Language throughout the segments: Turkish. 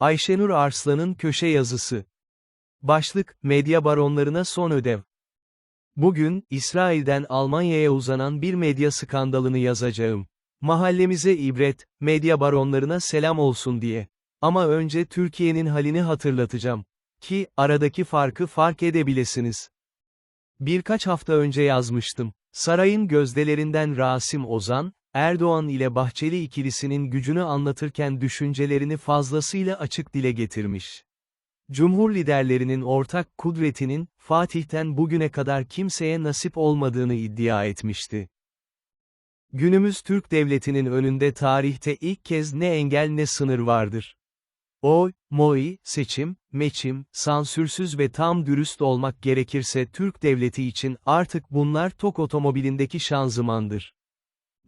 Ayşenur Arslan'ın köşe yazısı. Başlık, medya baronlarına son ödev. Bugün, İsrail'den Almanya'ya uzanan bir medya skandalını yazacağım. Mahallemize ibret, medya baronlarına selam olsun diye. Ama önce Türkiye'nin halini hatırlatacağım. Ki, aradaki farkı fark edebilesiniz. Birkaç hafta önce yazmıştım. Sarayın gözdelerinden Rasim Ozan, Erdoğan ile Bahçeli ikilisinin gücünü anlatırken düşüncelerini fazlasıyla açık dile getirmiş. Cumhur liderlerinin ortak kudretinin, Fatih'ten bugüne kadar kimseye nasip olmadığını iddia etmişti. Günümüz Türk devletinin önünde tarihte ilk kez ne engel ne sınır vardır. Oy, moy, seçim, meçim, sansürsüz ve tam dürüst olmak gerekirse Türk devleti için artık bunlar TOK otomobilindeki şanzımandır.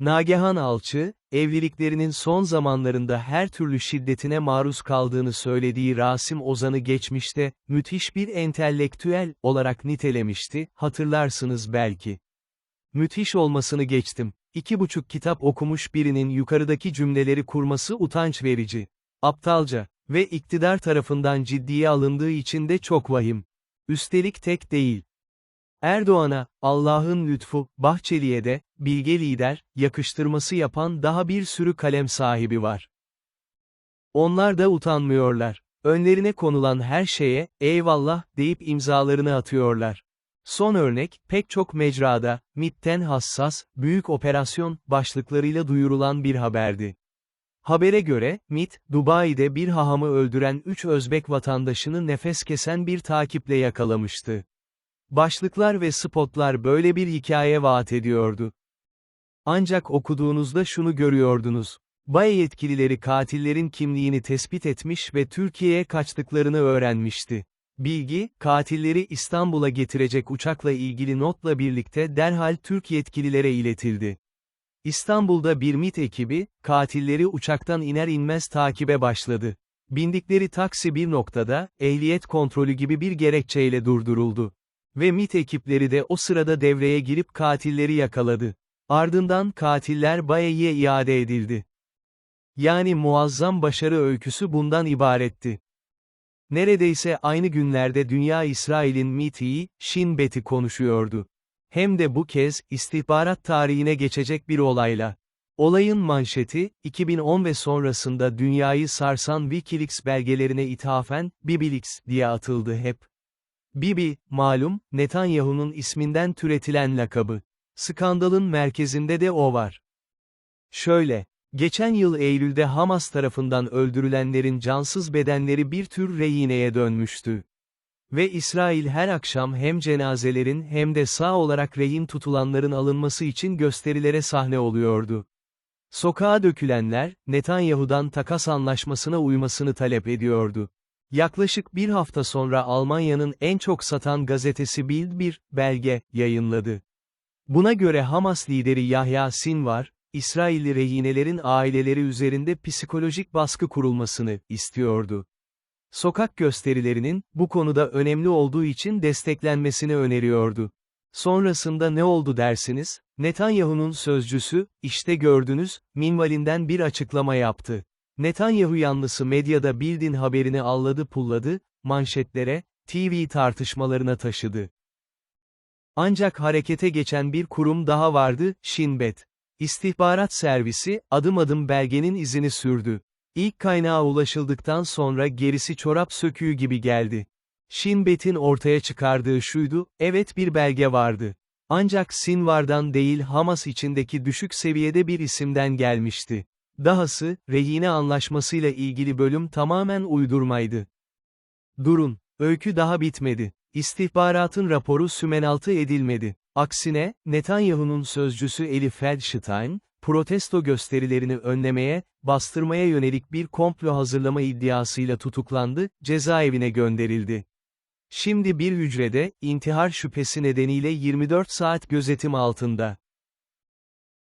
Nagehan Alçı, evliliklerinin son zamanlarında her türlü şiddetine maruz kaldığını söylediği Rasim Ozan'ı geçmişte, müthiş bir entelektüel olarak nitelemişti, hatırlarsınız belki. Müthiş olmasını geçtim. İki buçuk kitap okumuş birinin yukarıdaki cümleleri kurması utanç verici. Aptalca ve iktidar tarafından ciddiye alındığı için de çok vahim. Üstelik tek değil. Erdoğan'a, Allah'ın lütfu, Bahçeli'ye de, bilge lider, yakıştırması yapan daha bir sürü kalem sahibi var. Onlar da utanmıyorlar. Önlerine konulan her şeye, eyvallah, deyip imzalarını atıyorlar. Son örnek, pek çok mecrada, MIT'ten hassas, büyük operasyon, başlıklarıyla duyurulan bir haberdi. Habere göre, MIT, Dubai'de bir hahamı öldüren 3 Özbek vatandaşını nefes kesen bir takiple yakalamıştı. Başlıklar ve spotlar böyle bir hikaye vaat ediyordu. Ancak okuduğunuzda şunu görüyordunuz. Bay yetkilileri katillerin kimliğini tespit etmiş ve Türkiye'ye kaçtıklarını öğrenmişti. Bilgi, katilleri İstanbul'a getirecek uçakla ilgili notla birlikte derhal Türk yetkililere iletildi. İstanbul'da bir MIT ekibi, katilleri uçaktan iner inmez takibe başladı. Bindikleri taksi bir noktada, ehliyet kontrolü gibi bir gerekçeyle durduruldu. Ve MIT ekipleri de o sırada devreye girip katilleri yakaladı. Ardından katiller Baye'ye iade edildi. Yani muazzam başarı öyküsü bundan ibaretti. Neredeyse aynı günlerde Dünya İsrail'in MIT'i, Shin Bet'i konuşuyordu. Hem de bu kez, istihbarat tarihine geçecek bir olayla. Olayın manşeti, 2010 ve sonrasında dünyayı sarsan Wikileaks belgelerine ithafen, Bibilix diye atıldı hep. Bibi, malum, Netanyahu'nun isminden türetilen lakabı. Skandalın merkezinde de o var. Şöyle, geçen yıl Eylül'de Hamas tarafından öldürülenlerin cansız bedenleri bir tür rehineye dönmüştü. Ve İsrail her akşam hem cenazelerin hem de sağ olarak rehin tutulanların alınması için gösterilere sahne oluyordu. Sokağa dökülenler, Netanyahu'dan takas anlaşmasına uymasını talep ediyordu. Yaklaşık bir hafta sonra Almanya'nın en çok satan gazetesi Bild bir belge yayınladı. Buna göre Hamas lideri Yahya Sinvar, İsrailli rehinelerin aileleri üzerinde psikolojik baskı kurulmasını istiyordu. Sokak gösterilerinin, bu konuda önemli olduğu için desteklenmesini öneriyordu. Sonrasında ne oldu dersiniz? Netanyahu'nun sözcüsü, işte gördünüz, minvalinden bir açıklama yaptı. Netanyahu yanlısı medyada Bildin haberini alladı pulladı, manşetlere, TV tartışmalarına taşıdı. Ancak harekete geçen bir kurum daha vardı, Shinbet. İstihbarat servisi, adım adım belgenin izini sürdü. İlk kaynağa ulaşıldıktan sonra gerisi çorap söküğü gibi geldi. Shinbet'in ortaya çıkardığı şuydu, evet bir belge vardı. Ancak Sinvar'dan değil Hamas içindeki düşük seviyede bir isimden gelmişti. Dahası, rehine anlaşmasıyla ilgili bölüm tamamen uydurmaydı. Durun, öykü daha bitmedi. İstihbaratın raporu sümenaltı edilmedi. Aksine, Netanyahu'nun sözcüsü Eli Feldstein, protesto gösterilerini önlemeye, bastırmaya yönelik bir komplo hazırlama iddiasıyla tutuklandı, cezaevine gönderildi. Şimdi bir hücrede, intihar şüphesi nedeniyle 24 saat gözetim altında.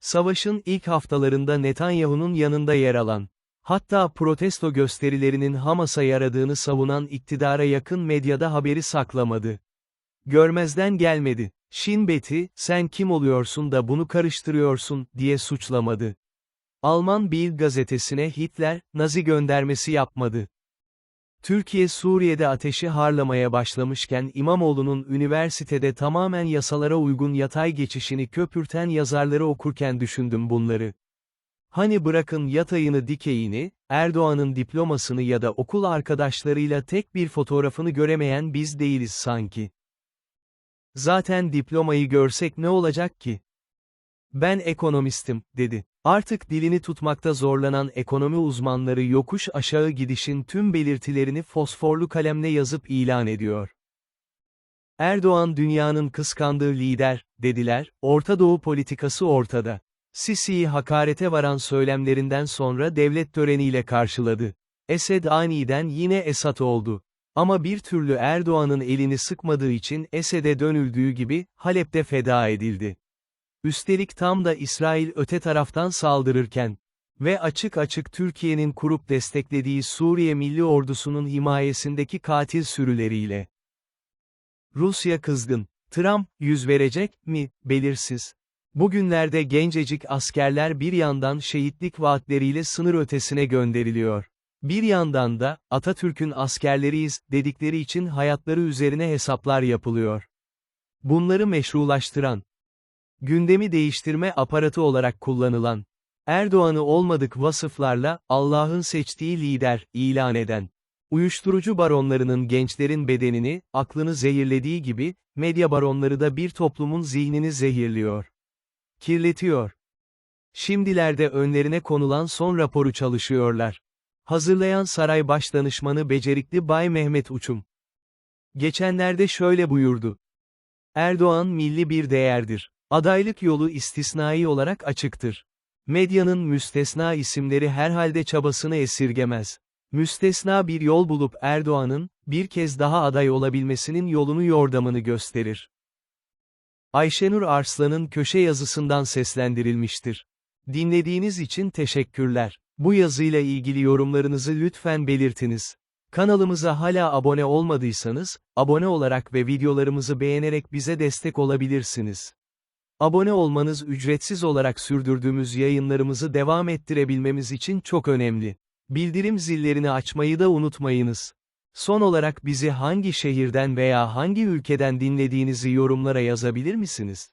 Savaşın ilk haftalarında Netanyahu'nun yanında yer alan, hatta protesto gösterilerinin Hamas'a yaradığını savunan iktidara yakın medyada haberi saklamadı. Görmezden gelmedi. Shin sen kim oluyorsun da bunu karıştırıyorsun, diye suçlamadı. Alman Bild gazetesine Hitler, Nazi göndermesi yapmadı. Türkiye Suriye'de ateşi harlamaya başlamışken İmamoğlu'nun üniversitede tamamen yasalara uygun yatay geçişini köpürten yazarları okurken düşündüm bunları. Hani bırakın yatayını dikeyini, Erdoğan'ın diplomasını ya da okul arkadaşlarıyla tek bir fotoğrafını göremeyen biz değiliz sanki. Zaten diplomayı görsek ne olacak ki? Ben ekonomistim, dedi. Artık dilini tutmakta zorlanan ekonomi uzmanları yokuş aşağı gidişin tüm belirtilerini fosforlu kalemle yazıp ilan ediyor. Erdoğan dünyanın kıskandığı lider, dediler, Orta Doğu politikası ortada. Sisi'yi hakarete varan söylemlerinden sonra devlet töreniyle karşıladı. Esed aniden yine Esat oldu. Ama bir türlü Erdoğan'ın elini sıkmadığı için Esed'e dönüldüğü gibi, Halep'te feda edildi. Üstelik tam da İsrail öte taraftan saldırırken ve açık açık Türkiye'nin kurup desteklediği Suriye Milli Ordusu'nun himayesindeki katil sürüleriyle. Rusya kızgın. Trump, yüz verecek mi, belirsiz. Bugünlerde gencecik askerler bir yandan şehitlik vaatleriyle sınır ötesine gönderiliyor. Bir yandan da, Atatürk'ün askerleriyiz, dedikleri için hayatları üzerine hesaplar yapılıyor. Bunları meşrulaştıran, gündemi değiştirme aparatı olarak kullanılan, Erdoğan'ı olmadık vasıflarla, Allah'ın seçtiği lider, ilan eden, uyuşturucu baronlarının gençlerin bedenini, aklını zehirlediği gibi, medya baronları da bir toplumun zihnini zehirliyor. Kirletiyor. Şimdilerde önlerine konulan son raporu çalışıyorlar. Hazırlayan saray başdanışmanı becerikli Bay Mehmet Uçum. Geçenlerde şöyle buyurdu. Erdoğan milli bir değerdir. Adaylık yolu istisnai olarak açıktır. Medyanın müstesna isimleri herhalde çabasını esirgemez. Müstesna bir yol bulup Erdoğan'ın, bir kez daha aday olabilmesinin yolunu yordamını gösterir. Ayşenur Arslan'ın köşe yazısından seslendirilmiştir. Dinlediğiniz için teşekkürler. Bu yazıyla ilgili yorumlarınızı lütfen belirtiniz. Kanalımıza hala abone olmadıysanız, abone olarak ve videolarımızı beğenerek bize destek olabilirsiniz. Abone olmanız ücretsiz olarak sürdürdüğümüz yayınlarımızı devam ettirebilmemiz için çok önemli. Bildirim zillerini açmayı da unutmayınız. Son olarak bizi hangi şehirden veya hangi ülkeden dinlediğinizi yorumlara yazabilir misiniz?